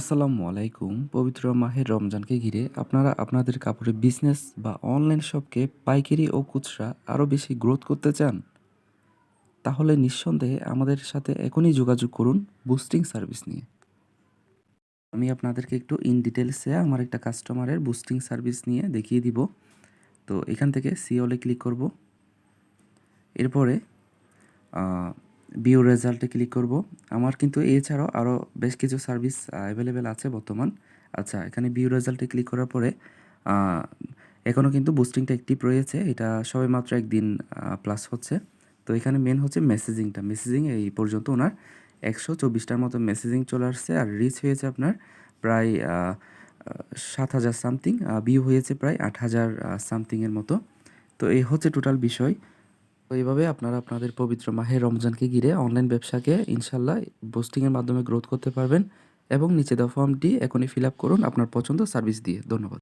আসসালামু আলাইকুম, পবিত্র মাহের রমজানকে ঘিরে আপনারা আপনাদের কাপড়ের বিজনেস বা অনলাইন শপকে পাইকারি ও খুচরা আরও বেশি গ্রোথ করতে চান? তাহলে নিঃসন্দেহে আমাদের সাথে এখনই যোগাযোগ করুন বুস্টিং সার্ভিস নিয়ে। আমি আপনাদেরকে একটু ইন ডিটেলসে আমার একটা কাস্টমারের বুস্টিং সার্ভিস নিয়ে দেখিয়ে দিব। তো এখান থেকে সিওলে ক্লিক করব। এরপরে বিও রেজাল্টে ক্লিক করব। আমার কিন্তু এছাড়াও আরও বেশ কিছু সার্ভিস অ্যাভেলেবেল আছে বর্তমান। আচ্ছা এখানে ভিউ রেজাল্টে ক্লিক করার পরে এখনও কিন্তু বুস্টিংটা অ্যাক্টিভ রয়েছে। এটা সবে মাত্র একদিন প্লাস হচ্ছে। তো এখানে মেন হচ্ছে মেসেজিংটা মেসেজিং এই পর্যন্ত ওনার একশো চব্বিশটার মতো মেসেজিং চলে আসছে আর রিচ হয়েছে আপনার প্রায় সাত হাজার সামথিং ভিউ হয়েছে প্রায় আট হাজার সামথিংয়ের মতো। তো এই হচ্ছে টোটাল বিষয়। তো এইভাবে আপনারা আপনাদের পবিত্র মাহে রমজানকে ঘিরে অনলাইন ব্যবসাকে ইনশাল্লাহ বোস্টিংয়ের মাধ্যমে গ্রোথ করতে পারবেন এবং নিচে দেওয়া ফর্মটি এখনই ফিল আপ করুন আপনার পছন্দ সার্ভিস দিয়ে। ধন্যবাদ।